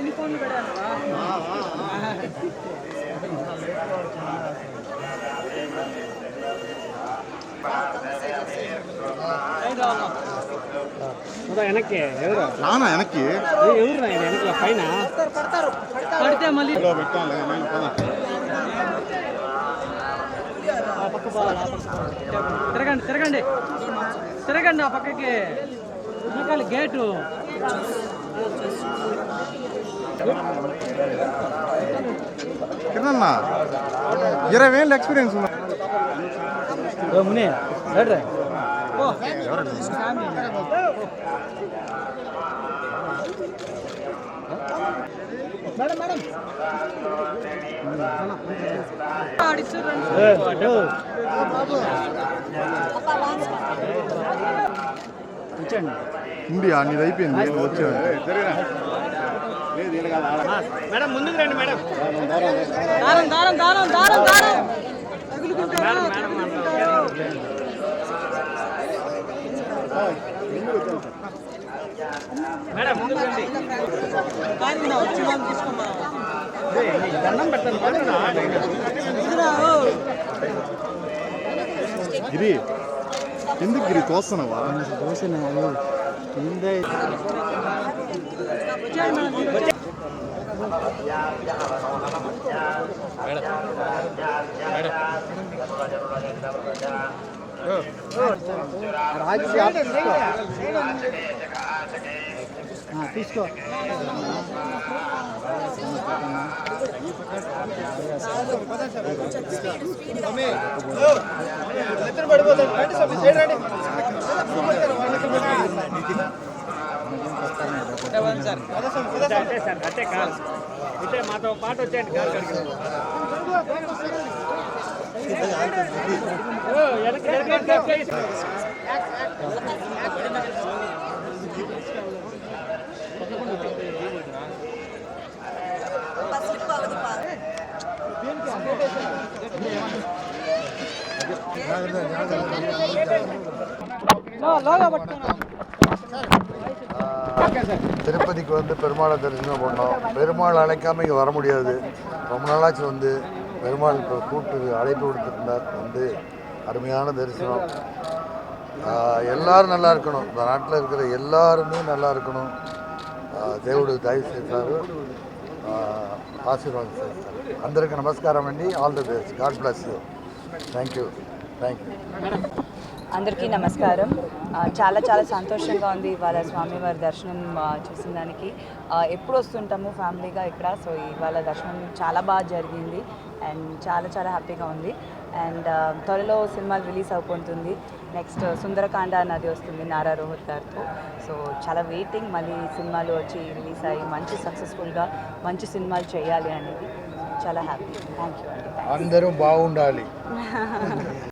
Uniform கிடையாது పక్క పోవాలా. తిరగండి తిరగండి. తిరగండి ఆ పక్కకి. వెనకాల గేటు. కిరణ్ ఇరవై వేలు ఎక్స్పీరియన్స్ ఉందా ముని మేడం మేడం ఆడిచ్చు రండి కూర్చోండి ఇండియా నీది అయిపోయింది నువ్వు వచ్చావు మేడం ముందుకు రండి మేడం దారం దారం దారం దారం దారం గిరి ఎందుకు గిరి తోస్తున్నావా? తీసుకో. అంటే సార్ అంటే కాదు అంటే మాతో పాటు వచ్చేయండి కాదు కడిగి వెనక్కి. திருப்பதிக்கு வந்து பெருமாளை தரிசனம் பண்ணோம் பெருமாள் அழைக்காம இங்கே வர முடியாது ரொம்ப நாளாச்சு வந்து பெருமாள் இப்போ கூப்பிட்டு அழைப்பு கொடுத்துருந்தார் வந்து அருமையான தரிசனம் ஆஹ் எல்லாரும் நல்லா இருக்கணும் இந்த நாட்டில் இருக்கிற எல்லாருமே நல்லா இருக்கணும் ஆஹ் దేవుడు దయ చేశారు ఆహ్ ఆశీర్వాదం చేస్తారు అందరికీ నమస్కారం అండి all the best God bless you thank you thank you అందరికీ నమస్కారం. చాలా చాలా సంతోషంగా ఉంది ఇవాళ స్వామివారి దర్శనం చూసిన దానికి. ఎప్పుడు వస్తుంటాము ఫ్యామిలీగా ఇక్కడ? సో ఇవాళ దర్శనం చాలా బాగా జరిగింది అండ్ చాలా చాలా హ్యాపీగా ఉంది. అండ్ త్వరలో సినిమాలు రిలీజ్ అయిపోతుంది నెక్స్ట్ సుందరకాండ అన్నది వస్తుంది నారా రోహిత్ గారితో. సో చాలా వెయిటింగ్ మళ్ళీ సినిమాలు వచ్చి రిలీజ్ అయ్యి మంచి సక్సెస్ఫుల్గా మంచి సినిమాలు చేయాలి అనేది చాలా హ్యాపీ. థ్యాంక్ యూ అండి. అందరూ బాగుండాలి.